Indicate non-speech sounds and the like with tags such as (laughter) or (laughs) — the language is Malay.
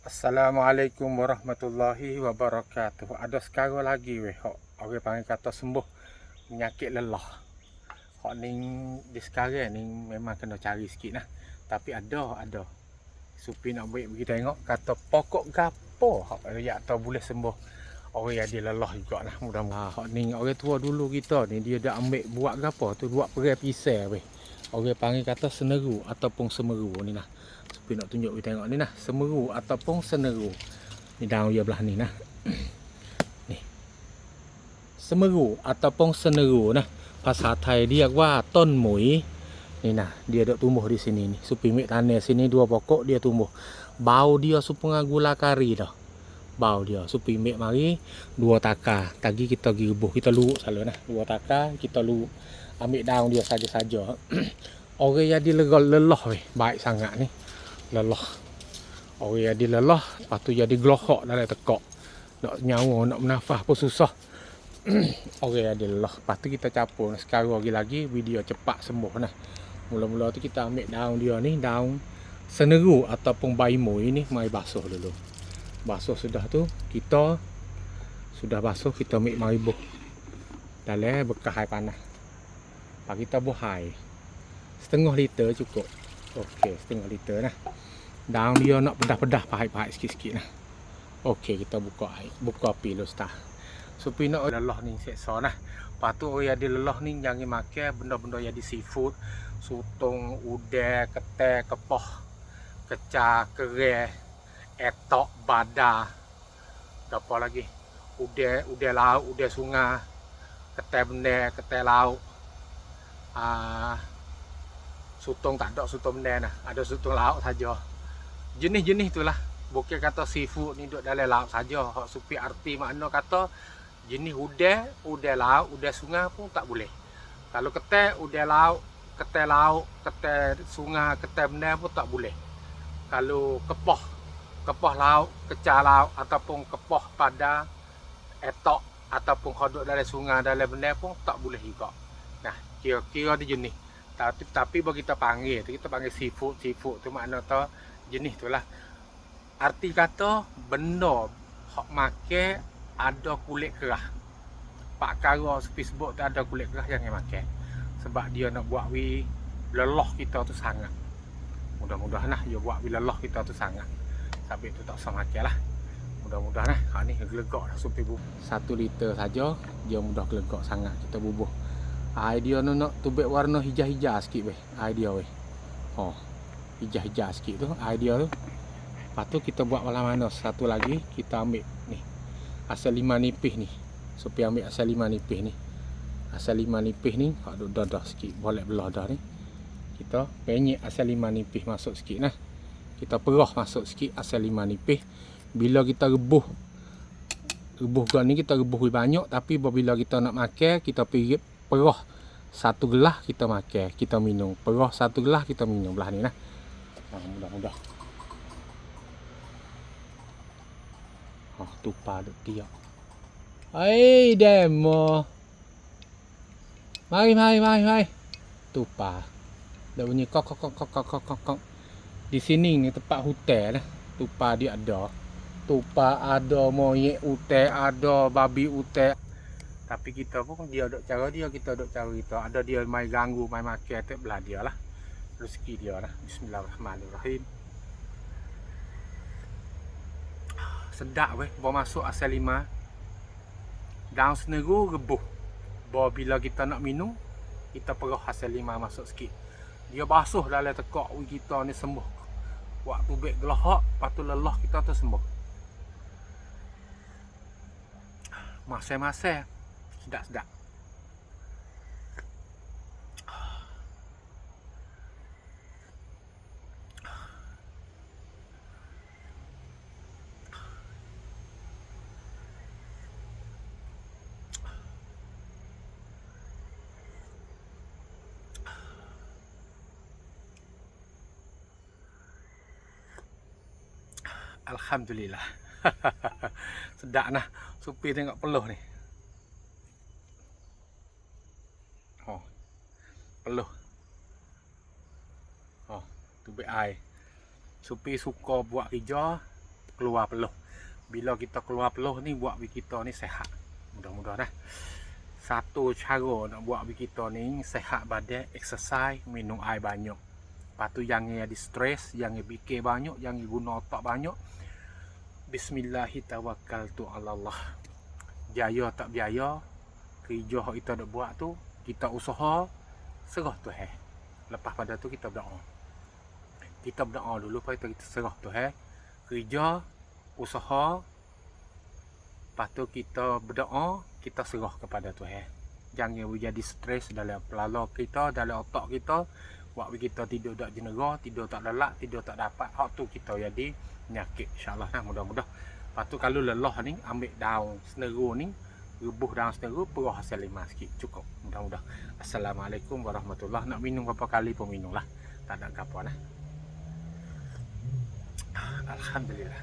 Assalamualaikum warahmatullahi wabarakatuh. Ada sekarang lagi weh hok orang panggil kata sembuh penyakit lelah. Hok ni di sekarang ni memang kena cari sikit nah. Tapi ada ada. Supi nak buat pergi tengok kata pokok gapo hok ya tahu boleh sembuh. Orang yang dia lelah juga nah mudah-mudahan. Hok ni orang tua dulu kita ni dia dah ambil buat gapo tu buat perai pisau weh Orang panggil kata seneru ataupun semeru ni nah. Supi nak tunjuk kita tengok ni nah, semeru ataupun seneru. Ni daun dia belah ni nah. (clears throat) ni. Semeru ataupun seneru nah. Bahasa Thai diaว่าต้นหมุย Ni nah, dia dok tumbuh di sini ni. Supi mik tanah sini dua pokok dia tumbuh. Bau dia supaya gula kari dah. Bau dia. Supi mik mari dua taka. Tagi kita pergi rebuh, kita luruk selalu nah. Dua taka kita luruk. Ambil daun dia saja-saja. (clears throat) Orang yang dia legal lelah weh. Baik sangat ni lelah. Orang yang dia lelah, lepas tu jadi gelohok dalam tekak. Nak nyawa, nak bernafas pun susah. (clears throat) Orang yang dia lelah. Lepas tu kita capur. Sekarang lagi-lagi video cepat sembuh nah. Mula-mula tu kita ambil daun dia ni, daun seneru ataupun baimoi ni mari basuh dulu. Basuh sudah tu, kita sudah basuh kita ambil mari buh. Dalam bekas air panas. Lepas kita buh air. Setengah liter cukup. Okey, setengah liter nah. Daun dia nak pedah-pedah pahit-pahit sikit-sikit nah. Okey, kita buka air. Buka api dulu start. Supaya nak lelah ni seksa nah. Lepas tu orang yang lelah ni jangan makan benda-benda yang di seafood. Sutong, udang, ketel, kepoh, kecah, kereh, etok, badar. Apa lagi? Udang, udang laut, udang sungai. Ketel benar, ketel laut. Ah, sutong tak ada sutong benar nah. Ada sutong laut saja. Jenis-jenis itulah. Bukan kata seafood ni duduk dalam laut saja. Hak supi arti makna kata jenis udang, udang laut, udang sungai pun tak boleh. Kalau ketel udang laut, ketel laut, ketel sungai, ketel benar pun tak boleh. Kalau kepoh, kepoh laut, kecah laut ataupun kepoh pada etok ataupun kodok dalam sungai dalam benar pun tak boleh juga. Nah, kira-kira dia jenis. Tapi tapi bagi kita panggil, kita panggil seafood, seafood tu makna tu jenis tu lah. Arti kata benda hak makan ada kulit kerah. Pak kara Facebook tu ada kulit kerah jangan makan. Sebab dia nak buat wi lelah kita tu sangat. Mudah-mudahan lah dia buat wi lelah kita tu sangat. Sampai tu tak usah makan lah. Mudah-mudahan lah. Ha ni gelegak dah supi bu. Satu liter saja dia mudah gelegak sangat kita bubuh. Air dia tu nak tubik warna hijau-hijau sikit weh. Air dia weh. Oh. Hijau-hijau sikit tu air dia tu. Lepas tu kita buat malam mana satu lagi kita ambil ni. Asal lima nipis ni. Supaya ambil asal lima nipis ni. Asal lima nipis ni hak duk dah sikit boleh belah dah ni. Kita penyek asal lima nipis masuk sikit nah. Kita perah masuk sikit asal lima nipis. Bila kita rebuh rebuh gak ni kita rebuh banyak tapi bila kita nak makan kita pergi perah satu gelas kita makan kita minum. Perah satu gelas kita minum. Belah ni nah. Ha, mudah-mudah. Oh tupa duk tiak. Hai demo. Mari mari mari mari. Tupa Dah bunyi kok kok kok kok kok kok kok. Di sini ni tempat hutan lah Tupa dia ada. Tupa ada monyet hutan ada babi hutan tapi kita pun dia duk cara dia kita duk cara kita. Ada dia mai ganggu mai makan tak belah dia lah. Rezeki dia lah. Bismillahirrahmanirrahim. Sedap weh bawa masuk asal lima. Daun seneru rebuh. Bawa bila kita nak minum kita perah asal lima masuk sikit. Dia basuh dalam tekak kita ni sembuh. Waktu bek gelahak lepas tu lelah kita tu sembuh. Masa-masa sedap-sedap. Alhamdulillah. (laughs) Sedap nah. Supi tengok peluh ni. Peluh. Oh tubik air supi suka buat kerja keluar peluh. Bila kita keluar peluh ni buat bagi kita ni sehat. Mudah-mudahan dah satu cara nak buat bagi kita ni sehat badan exercise minum air banyak. Lepas tu jangan ada stres jangan fikir banyak jangan guna otak banyak. Bismillahirrahmanirrahim. Jaya tak biaya Kerja yang kita nak buat tu Kita usaha Serah Tuhan Lepas pada tu kita berdoa. Kita berdoa dulu Lepas tu kita serah Tuhan Kerja Usaha Lepas tu kita berdoa Kita serah kepada Tuhan Jangan jadi stres dalam pelala kita Dalam otak kita. Waktu kita tidur tak jenera Tidur tak lelak Tidur tak dapat. Hak tu kita jadi penyakit. insyaAllah nah mudah-mudah. Lepas tu kalau lelah ni ambil daun seneru ni rebuh daun seneru perah hasil lima sikit cukup. Mudah-mudah. Assalamualaikum warahmatullahi. Nak minum berapa kali pun minum lah tak ada apa lah Alhamdulillah